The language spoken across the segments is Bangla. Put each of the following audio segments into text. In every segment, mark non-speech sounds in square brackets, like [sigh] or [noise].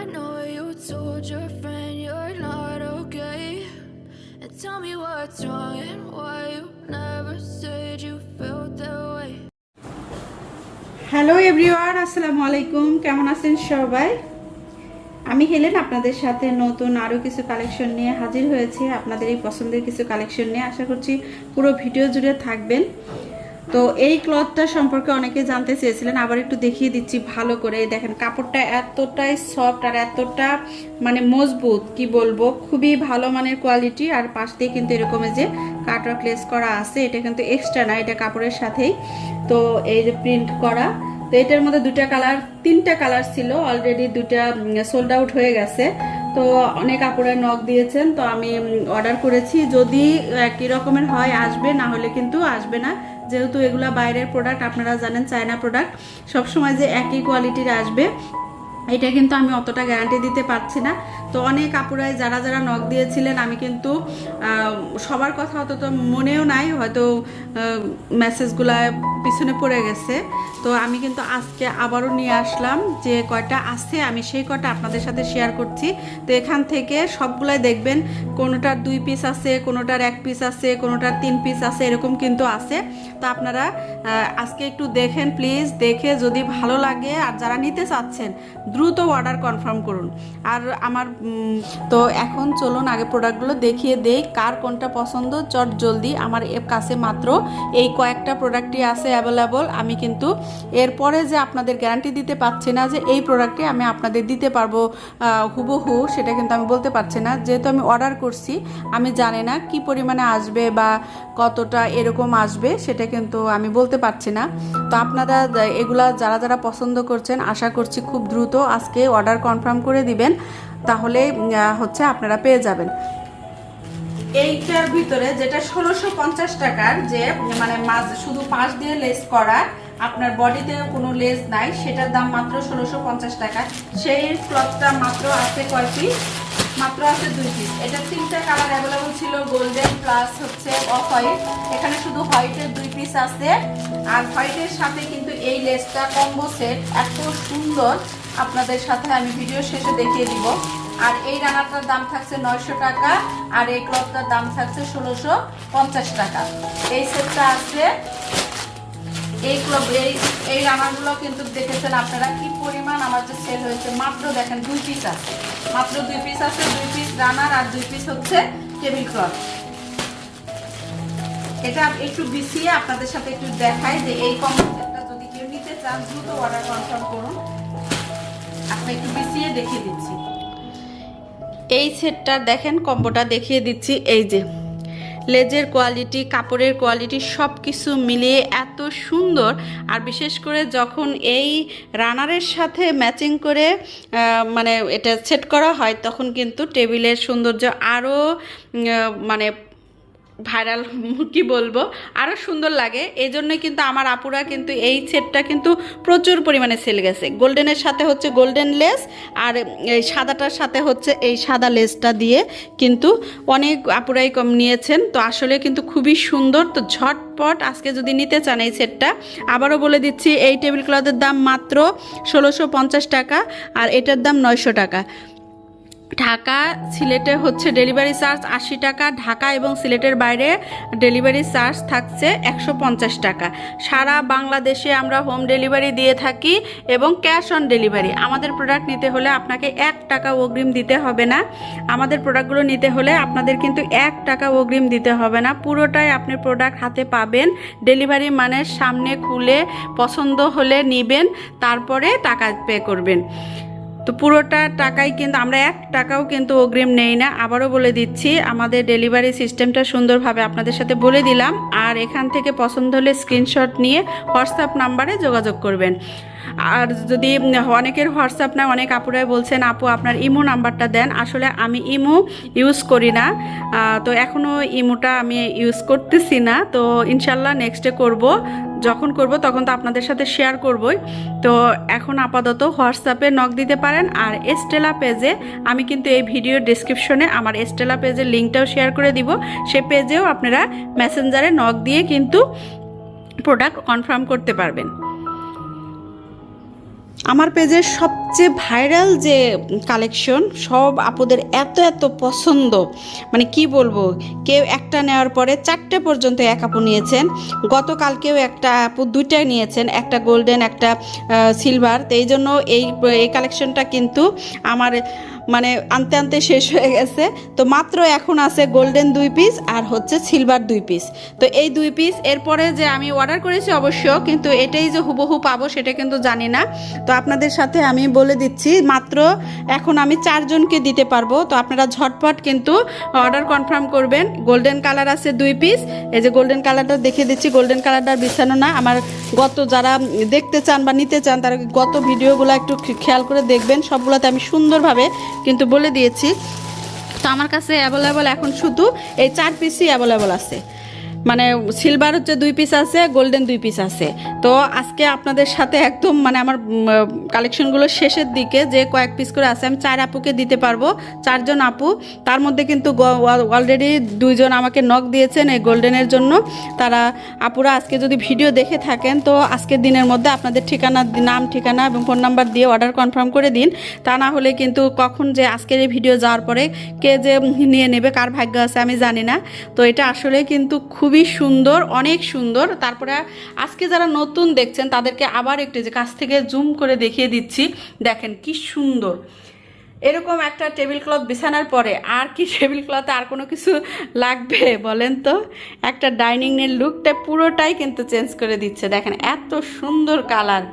Know you told your friend you're not okay. And tell me what's wrong and why you never said you felt that way. Hello everyone আসসালামু আলাইকুম কেমন আছেন সবাই? আমি হেলেন আপনাদের সাথে নতুন আরও কিছু কালেকশন নিয়ে হাজির হয়েছি। আপনাদের এই পছন্দের কিছু কালেকশন নিয়ে আশা করছি পুরো ভিডিও জুড়ে থাকবেন। তো এই ক্লথটা সম্পর্কে অনেকে জানতে চেয়েছিলেন, আবার একটু দেখিয়ে দিচ্ছি ভালো করে। দেখেন, কাপড়টা এতটাই সফট আর এতটা মানে মজবুত, কি বলব? খুবই ভালো মানের কোয়ালিটি আর পাশ দিয়ে কিন্তু এরকম যে কাটওয়ার্ক লেস করা আছে, এটা কিন্তু এক্সট্রা না, এটা কাপড়ের সাথেই। তো এই যে প্রিন্ট করা, তো এটার মধ্যে দুটা কালার তিনটা কালার ছিল অলরেডি দুটা সোল্ড আউট হয়ে গেছে। তো অনেক কাপড়ের নখ দিয়েছেন, তো আমি অর্ডার করেছি। যদি একই রকমের হয়, আসবে, না হলে কিন্তু আসবে না। যেহেতু এগুলা বাইরের প্রোডাক্ট আপনারা জানেন চায়না প্রোডাক্ট সবসময় যে একই কোয়ালিটির আসবে। এটা কিন্তু আমি অতটা গ্যারান্টি দিতে পারছি না। তো অনেক আপুরাই যারা যারা নখ দিয়েছিলেন, আমি কিন্তু সবার কথা অত মনেও নাই, হয়তো মেসেজগুলা পিছনে পড়ে গেছে। তো আমি কিন্তু আজকে আবারও নিয়ে আসলাম যে কয়টা আছে, আমি সেই কয়টা আপনাদের সাথে শেয়ার করছি। তো এখান থেকে সবগুলাই দেখবেন, কোনোটার দুই পিস আছে, কোনোটার এক পিস আছে, কোনোটার তিন পিস আছে, এরকম কিন্তু আছে। তো আপনারা আজকে একটু দেখেন প্লিজ দেখে যদি ভালো লাগে, আর যারা নিতে চাচ্ছেন দ্রুত অর্ডার কনফার্ম করুন। আর আমার তো এখন চলুন আগে প্রোডাক্টগুলো দেখিয়ে দেই, কার কোনটা পছন্দ, চট জলদি। আমার কাছে মাত্র এই কয়েকটা প্রোডাক্টই আছে অ্যাভেলেবল আমি কিন্তু এরপরে যে আপনাদের গ্যারান্টি দিতে পারছি না যে এই প্রোডাক্টটি আমি আপনাদের দিতে পারব হুবহু, সেটা কিন্তু আমি বলতে পারছি না। যেহেতু আমি অর্ডার করছি, আমি জানি না কি পরিমাণে আসবে বা কতটা এরকম আসবে, সেটা কিন্তু আমি বলতে পারছি না। তো আপনারা, এগুলা যারা যারা পছন্দ করছেন, আশা করছি খুব দ্রুত আজকে অর্ডার কনফার্ম করে দিবেন, তাহলে হচ্ছে আপনারা পেয়ে যাবেন। এইটার ভিতরে যেটা ষোলোশো পঞ্চাশ টাকার যে মানে মাছ, শুধু পাশ দিয়ে লেস করা, আপনার বডিতে কোনো লেস নাই, সেটার দাম মাত্র ষোলোশো পঞ্চাশ টাকা। সেই ক্লথটা মাত্র আছে কয় পিস মাত্র আছে দুই পিস এটা তিনটা কালার অ্যাভেলেবল ছিল গোল্ডেন প্লাস হচ্ছে অফ হোয়াইট এখানে শুধু হোয়াইটের দুই পিস আছে। আর হোয়াইটের সাথে কিন্তু এই লেসটা কম্বো সেট এত সুন্দর। আপনাদের সাথে আমি ভিডিও শেষে দেখিয়ে দিব। আর এই রানারটার দাম থাকছে নয়শো টাকা, আর এই ক্লথটার দাম থাকছে ষোলোশো পঞ্চাশ টাকা। এই সেটটা আছে এই ক্লব, এই এই রানারগুলো কিন্তু দেখেছেন আপনারা কি পরিমাণ আমার যে সেল হয়েছে, মাত্র দেখেন দুই পিস আছে। মাত্র দুই পিস আছে, দুই পিস রানার আর দুই পিস হচ্ছে টেবিল ক্লথ এটা একটু বিছিয়ে আপনাদের সাথে একটু দেখাই যে এই কম্পিউটারটা যদি কেউ নিতে চান, দ্রুত অর্ডার কনফার্ম করুন। আপনি একটু বিছিয়ে দেখিয়ে দিচ্ছি। এই সেটটা দেখেন কম্বোটা দেখিয়ে দিচ্ছি, এই যে। লেজের কোয়ালিটি কাপড়ের কোয়ালিটি সব কিছু মিলিয়ে এত সুন্দর। আর বিশেষ করে যখন এই রানারের সাথে ম্যাচিং করে মানে এটা সেট করা হয়, তখন কিন্তু টেবিলের সৌন্দর্য আরও মানে ভাইরাল [laughs] কি বলব? আরও সুন্দর লাগে। এই জন্যই কিন্তু আমার আপুরা কিন্তু এই সেটটা কিন্তু প্রচুর পরিমাণে সেল গেছে। গোল্ডেনের সাথে হচ্ছে গোল্ডেন লেস আর এই সাদাটার সাথে হচ্ছে এই সাদা লেসটা দিয়ে কিন্তু অনেক আপুরাই কম নিয়েছেন। তো আসলে কিন্তু খুবই সুন্দর। তো ঝটপট আজকে যদি নিতে চান এই সেটটা, আবারও বলে দিচ্ছি, এই টেবিল ক্লথের দাম মাত্র ষোলোশো টাকা আর এটার দাম নয়শো টাকা। ঢাকা সিলেটে হচ্ছে ডেলিভারি চার্জ আশি টাকা, ঢাকা এবং সিলেটের বাইরে ডেলিভারি চার্জ থাকছে একশো পঞ্চাশ টাকা। সারা বাংলাদেশে আমরা হোম ডেলিভারি দিয়ে থাকি এবং ক্যাশ অন ডেলিভারি। আমাদের প্রোডাক্ট নিতে হলে আপনাকে এক টাকা অগ্রিম দিতে হবে না। আমাদের প্রোডাক্টগুলো নিতে হলে আপনাদের কিন্তু এক টাকা অগ্রিম দিতে হবে না। পুরোটাই আপনি প্রোডাক্ট হাতে পাবেন। ডেলিভারি মানে সামনে খুলে, পছন্দ হলে নিবেন, তারপরে টাকা পে করবেন। তো পুরোটা টাকাই কিন্তু, আমরা এক টাকাও কিন্তু অগ্রিম নেই না। আবারও বলে দিচ্ছি, আমাদের ডেলিভারি সিস্টেমটা সুন্দরভাবে আপনাদের সাথে বলে দিলাম। আর এখান থেকে পছন্দ হলে স্ক্রিনশট নিয়ে হোয়াটসঅ্যাপ নাম্বারে যোগাযোগ করবেন। আর যদি অনেকের হোয়াটসঅ্যাপ না অনেক আপুরাই বলছেন, আপু, আপনার ইমো নাম্বারটা দেন। আসলে আমি ইমো ইউজ করি না। তো এখনও ইমোটা আমি ইউজ করতেছি না। তো ইনশাল্লাহ নেক্সটে করব। যখন করব তখন তো আপনাদের সাথে শেয়ার করবই। তো এখন আপাতত হোয়াটসঅ্যাপে নক দিতে পারেন আর এস্টেলা পেজে আমি কিন্তু এই ভিডিও ডিসক্রিপশনে আমার এস্টেলা পেজের লিঙ্কটাও শেয়ার করে দিব। সে পেজেও আপনারা মেসেঞ্জারে নক দিয়ে কিন্তু প্রোডাক্ট কনফার্ম করতে পারবেন। আমার পেজের সবচেয়ে ভাইরাল যে কালেকশন, সব আপুদের এত এত পছন্দ। মানে কি বলব, কেউ একটা নেওয়ার পরে চারটে পর্যন্ত এক আপু নিয়েছেন। গতকালকেও একটা আপু দুইটাই নিয়েছেন, একটা গোল্ডেন, একটা সিলভার। তো এই জন্য এই এই কালেকশনটা কিন্তু আমার মানে আনতে আনতে শেষ হয়ে গেছে। তো মাত্র এখন আছে গোল্ডেন দুই পিস আর হচ্ছে সিলভার দুই পিস তো এই দুই পিস এরপরে যে আমি অর্ডার করেছি অবশ্য, কিন্তু এটাই যে হুবহু পাবো সেটা কিন্তু জানি না। তো আপনাদের সাথে আমি বলে দিচ্ছি, মাত্র এখন আমি চারজনকে দিতে পারব। তো আপনারা ঝটপট কিন্তু অর্ডার কনফার্ম করবেন। গোল্ডেন কালার আছে দুই পিস এই যে গোল্ডেন কালারটা দেখে দিচ্ছি। গোল্ডেন কালারটা বিছানো না। আমার গত যারা দেখতে চান বা নিতে চান, তারা গত ভিডিওগুলো একটু খেয়াল করে দেখবেন। সবগুলোতে আমি সুন্দরভাবে কিন্তু বলে দিয়েছি। তো আমার কাছে অ্যাভেলেবল এখন শুধু এই চার পিসই অ্যাভেলেবল আছে। মানে সিলভার হচ্ছে দুই পিস আছে গোল্ডেন দুই পিস আছে। তো আজকে আপনাদের সাথে একদম মানে আমার কালেকশনগুলো শেষের দিকে যে কয়েক পিস করে আছে, আমি চার আপুকে দিতে পারব, চারজন আপু। তার মধ্যে কিন্তু অলরেডি দুইজন আমাকে নক দিয়েছেন এই গোল্ডেনের জন্য। তারা, আপুরা আজকে যদি ভিডিও দেখে থাকেন, তো আজকের দিনের মধ্যে আপনাদের ঠিকানা, নাম, ঠিকানা এবং ফোন নাম্বার দিয়ে অর্ডার কনফার্ম করে দিন। তা না হলে কিন্তু কখন যে আজকের এই ভিডিও যাওয়ার পরে কে যে নিয়ে নেবে, কার ভাগ্য আছে আমি জানি না। তো এটা আসলে কিন্তু খুবই সুন্দর, অনেক সুন্দর। তারপরে আজকে যারা নতুন দেখছেন, তাদেরকে আবার একটু যে কাছ থেকে জুম করে দেখিয়ে দিচ্ছি। দেখেন কি সুন্দর। এরকম একটা টেবিল ক্লথ বিছানার পরে আর কি টেবিল ক্লথে আর কোনো কিছু লাগবে বলেন তো? একটা ডাইনিং লুকটা পুরোটাই কিন্তু চেঞ্জ করে দিচ্ছে। দেখেন এত সুন্দর কালার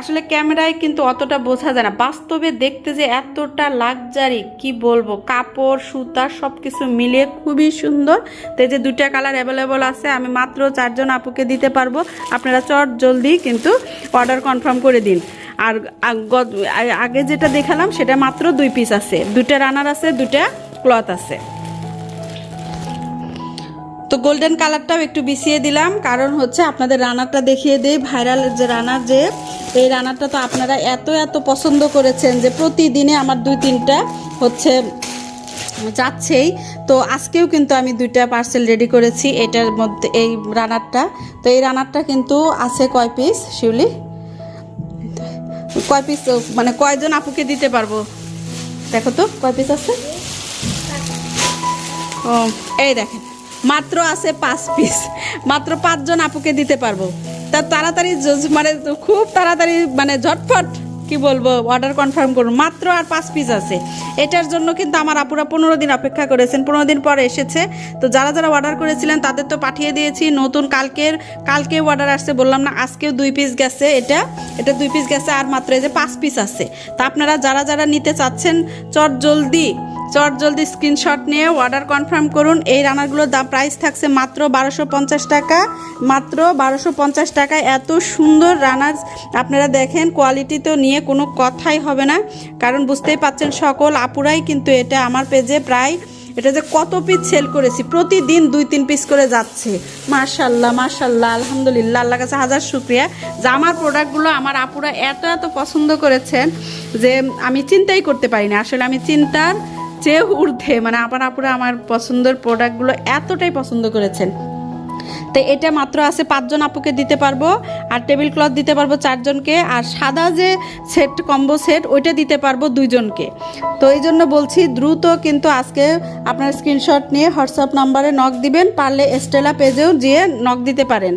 আসলে ক্যামেরায় কিন্তু অতটা বোঝা যায় না। বাস্তবে দেখতে যে এতটা লাক্সারি, কি বলব? কাপড়, সুতা সব কিছু মিলিয়ে খুবই সুন্দর। তো যে দুইটা কালার অ্যাভেলেবল আছে, আমি মাত্র চারজন আপুকে দিতে পারব। আপনারা চট জলদি কিন্তু অর্ডার কনফার্ম করে দিন। আর আগে যেটা দেখালাম, সেটা মাত্র দুই পিস আছে। দুটা রানার আছে দুটা ক্লথ আছে। তো গোল্ডেন কালারটাও একটু বিছিয়ে দিলাম। কারণ হচ্ছে আপনাদের রানারটা দেখিয়ে দিই ভাইরাল যে রানার যে, এই রানারটা তো আপনারা এত এত পছন্দ করেছেন যে প্রতিদিনে আমার দুই, তিনটা হচ্ছে যাচ্ছেই। তো আজকেও কিন্তু আমি দুইটা পার্সেল রেডি করেছি, এটার মধ্যে এই রানারটা। তো এই রানারটা কিন্তু আছে কয় পিস শিউলি? কয় পিস মানে কয়জন আপুকে দিতে পারব? দেখো তো, কয় পিস আছে? ও, এই দেখেন। মাত্র আছে পাঁচ পিস মাত্র পাঁচজন আপুকে দিতে পারব। তা তাড়াতাড়ি মানে খুব তাড়াতাড়ি মানে ঝটফট, কি বলব অর্ডার কনফার্ম করুন। মাত্র আর পাঁচ পিস আছে। এটার জন্য কিন্তু আমার আপুরা পনেরো দিন অপেক্ষা করেছেন। পনেরো দিন পরে এসেছে। তো যারা যারা অর্ডার করেছিলেন, তাদের তো পাঠিয়ে দিয়েছি। নতুন কালকের, কালকেও অর্ডার আসছে। বললাম না, আজকেও দুই পিস গেছে এটা। এটা দুই পিস গেছে, আর মাত্র এই যে পাঁচ পিস আছে। তা আপনারা যারা যারা নিতে চাচ্ছেন, চট জলদি চট জলদি স্ক্রিনশট নিয়ে অর্ডার কনফার্ম করুন। এই রানারগুলোর দাম প্রাইস থাকছে মাত্র বারোশো পঞ্চাশ টাকা। মাত্র বারোশো পঞ্চাশ টাকায় এত সুন্দর রানার আপনারা দেখেন কোয়ালিটি তো নিয়ে কোনো কথাই হবে না। কারণ বুঝতেই পাচ্ছেন সকল আপুরাই কিন্তু এটা আমার পেজে প্রায় এটা যে কত পিস সেল করেছি, প্রতিদিন দুই তিন পিস করে যাচ্ছে। মাশাল্লাহ মার্শাল্লাহ আলহামদুলিল্লাহ আল্লাহ কাছে হাজার শুক্রিয়া। যে আমার প্রোডাক্টগুলো আমার আপুরা এত এত পছন্দ করেছেন যে আমি চিন্তাই করতে পারি না। আসলে আমি চিন্তার চেয়ে ঊর্ধ্বে মানে আমার আপুরা আমার পছন্দের প্রোডাক্টগুলো এতটাই পছন্দ করেছেন। তো এটা মাত্র আছে পাঁচজন আপুকে দিতে পারব, আর টেবিল ক্লথ দিতে পারব চারজনকে, আর সাদা যে সেট কম্বো সেট ওইটা দিতে পারব দুইজনকে। তো এই জন্য বলছি, দ্রুত কিন্তু আজকে আপনার স্ক্রিনশট নিয়ে হোয়াটসঅ্যাপ নাম্বারে নক দিবেন, পারলে স্টেলা পেজেও যেয়ে নক দিতে পারেন।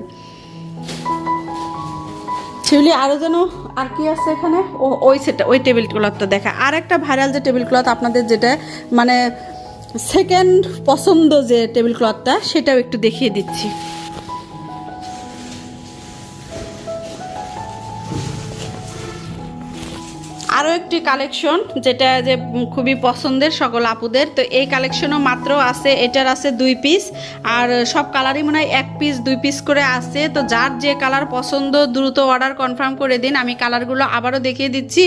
শিউলি আরও যেন আর কি আছে এখানে? ও, ওই সেটা, ওই টেবিল ক্লথটা দেখা। আর একটা ভাইরাল যে টেবিল ক্লথ আপনাদের যেটা মানে সেকেন্ড পছন্দ যে টেবিল ক্লথটা সেটাও একটু দেখিয়ে দিচ্ছি। আরও একটি কালেকশন যেটা যে খুবই পছন্দের সকল আপুদের। তো এই কালেকশনও মাত্র আছে, এটার আছে দুই পিস আর সব কালারই মনে হয় এক পিস দুই পিস করে আছে। তো যার যে কালার পছন্দ, দ্রুত অর্ডার কনফার্ম করে দিন, আমি কালারগুলো আবারও দেখিয়ে দিচ্ছি।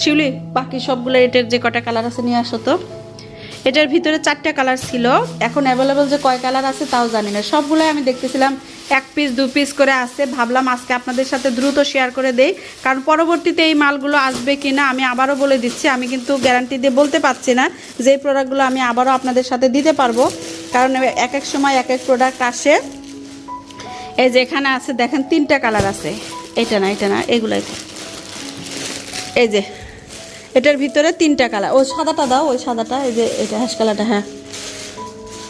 শিউলি, বাকি সবগুলো এটার যে কটা কালার আছে নিয়ে আসো তো। এটার ভিতরে চারটে কালার ছিল। এখন অ্যাভেলেবল যে কয় কালার আছে তাও জানি না। সবগুলোই আমি দেখতেছিলাম এক পিস দু পিস করে আসছে ভাবলাম আজকে আপনাদের সাথে দ্রুত শেয়ার করে দেই। কারণ পরবর্তীতে এই মালগুলো আসবে কি না আমি আবারও বলে দিচ্ছি। আমি কিন্তু গ্যারান্টি দিয়ে বলতে পারছি না যে প্রোডাক্টগুলো আমি আবারও আপনাদের সাথে দিতে পারব। কারণ এক এক সময় এক এক প্রোডাক্ট আসে। এই যে এখানে আছে, দেখেন তিনটা কালার আছে। এটা না এটা না, এগুলাই এই যে এটার ভিতরে তিনটা কালার। ওই সাদাটা দাও, ওই সাদাটা, এই যে এটা হ্যাশ কালারটা হ্যাঁ।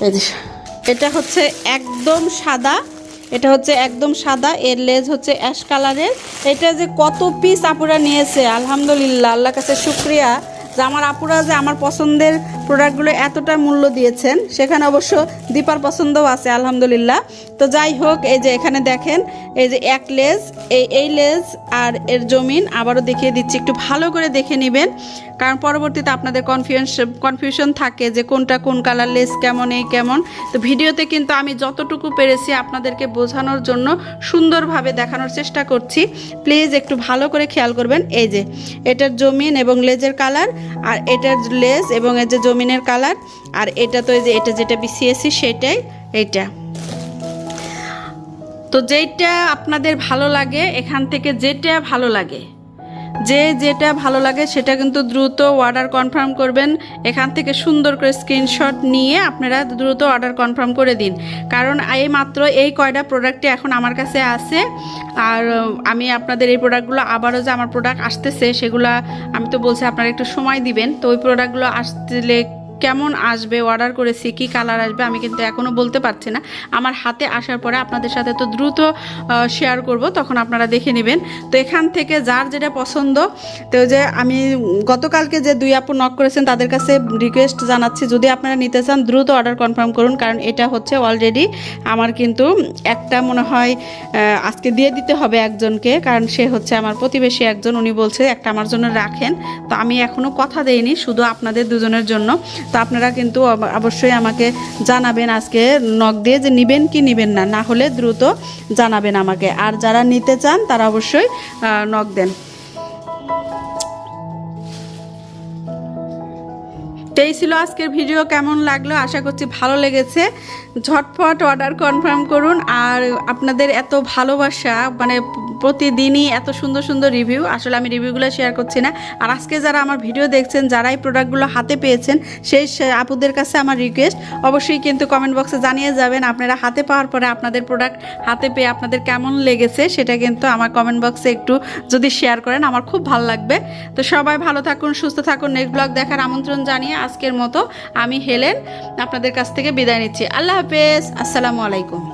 এই যে, এটা হচ্ছে একদম সাদা, এটা হচ্ছে একদম সাদা, এর লেজ হচ্ছে অ্যাশ কালারের এটা যে কত পিস আপুরা নিয়েছে, আলহামদুলিল্লাহ আল্লাহ কাছে শুক্রিয়া। যে আমার আপুরা যে আমার পছন্দের প্রোডাক্টগুলো এতটা মূল্য দিয়েছেন, সেখানে অবশ্য দীপার পছন্দও আছে, আলহামদুলিল্লাহ। তো যাই হোক, এই যে এখানে দেখেন, এই যে এক লেজ, এই এই লেজ আর এর জমিন আবারও দেখিয়ে দিচ্ছি, একটু ভালো করে দেখে নেবেন। কারণ পরবর্তীতে আপনাদের কনফিউশন কনফিউশন থাকে যে কোনটা কোন কালার লেস কেমন, এই কেমন। তো ভিডিওতে কিন্তু আমি যতটুকু পেরেছি আপনাদেরকে বোঝানোর জন্য সুন্দরভাবে দেখানোর চেষ্টা করছি। প্লিজ একটু ভালো করে খেয়াল করবেন, এই যে এটার জমিন এবং লেজের কালার আর এটার লেজ এবং এই যে জমিনের কালার, আর এটা তো এই যে এটা যেটা বিছিয়েছি সেটাই এটা তো যেটা আপনাদের ভালো লাগে, এখান থেকে যেটা ভালো লাগে যে যেটা ভালো লাগে সেটা কিন্তু দ্রুত অর্ডার কনফার্ম করবেন। এখান থেকে সুন্দর করে স্ক্রিনশট নিয়ে আপনারা দ্রুত অর্ডার কনফার্ম করে দিন। কারণ এই মাত্র এই কয়টা প্রোডাক্টই এখন আমার কাছে আছে। আর আমি আপনাদের এই প্রোডাক্টগুলো আবারও যে আমার প্রোডাক্ট আসতেছে সেগুলো আমি তো বলছি আপনারা একটু সময় দিবেন। তো ওই প্রোডাক্টগুলো আসলে কেমন আসবে অর্ডার করেছি, কি কালার আসবে আমি কিন্তু এখনও বলতে পারছি না। আমার হাতে আসার পরে আপনাদের সাথে তো দ্রুত শেয়ার করব, তখন আপনারা দেখে নেবেন। তো এখান থেকে যার যেটা পছন্দ, তো যে আমি গতকালকে যে দুই আপু নক করেছেন, তাদের কাছে রিকোয়েস্ট জানাচ্ছি, যদি আপনারা নিতে চান, দ্রুত অর্ডার কনফার্ম করুন, কারণ এটা হচ্ছে অলরেডি আমার কিন্তু একটা মনে হয় আজকে দিয়ে দিতে হবে একজনকে, কারণ সে হচ্ছে আমার প্রতিবেশী একজন, উনি বলছে একটা আমার জন্য রাখেন। তো আমি এখনও কথা দেইনি, শুধু আপনাদের দুজনের জন্য। তো আপনারা কিন্তু অব- অবশ্যই আমাকে জানাবেন আজকে নক দিয়ে যে নিবেন কি নিবেন না না হলে দ্রুত জানাবেন আমাকে। আর যারা নিতে চান তারা অবশ্যই নক দেন। এই ছিল আজকের ভিডিও, কেমন লাগল? আশা করছি ভালো লেগেছে। ঝটফট অর্ডার কনফার্ম করুন। আর আপনাদের এত ভালোবাসা মানে প্রতিদিনই এত সুন্দর সুন্দর রিভিউ আসলে আমি রিভিউগুলো শেয়ার করছি না। আর আজকে যারা আমার ভিডিও দেখছেন যারা এই প্রোডাক্টগুলো হাতে পেয়েছেন, সেই আপুদের কাছে আমার রিকোয়েস্ট অবশ্যই কিন্তু কমেন্ট বক্সে জানিয়ে যাবেন আপনারা হাতে পাওয়ার পরে আপনাদের প্রোডাক্ট হাতে পেয়ে আপনাদের কেমন লেগেছে, সেটা কিন্তু আমার কমেন্ট বক্সে একটু যদি শেয়ার করেন, আমার খুব ভালো লাগবে। তো সবাই ভালো থাকুন, সুস্থ থাকুন। নেক্সট ব্লগ দেখার আমন্ত্রণ জানিয়ে আজকের মতো আমি হেলেন। আপনাদের কাছ থেকে বিদায় নিচ্ছি। আল্লাহ হাফেজ। আসসালামু আলাইকুম।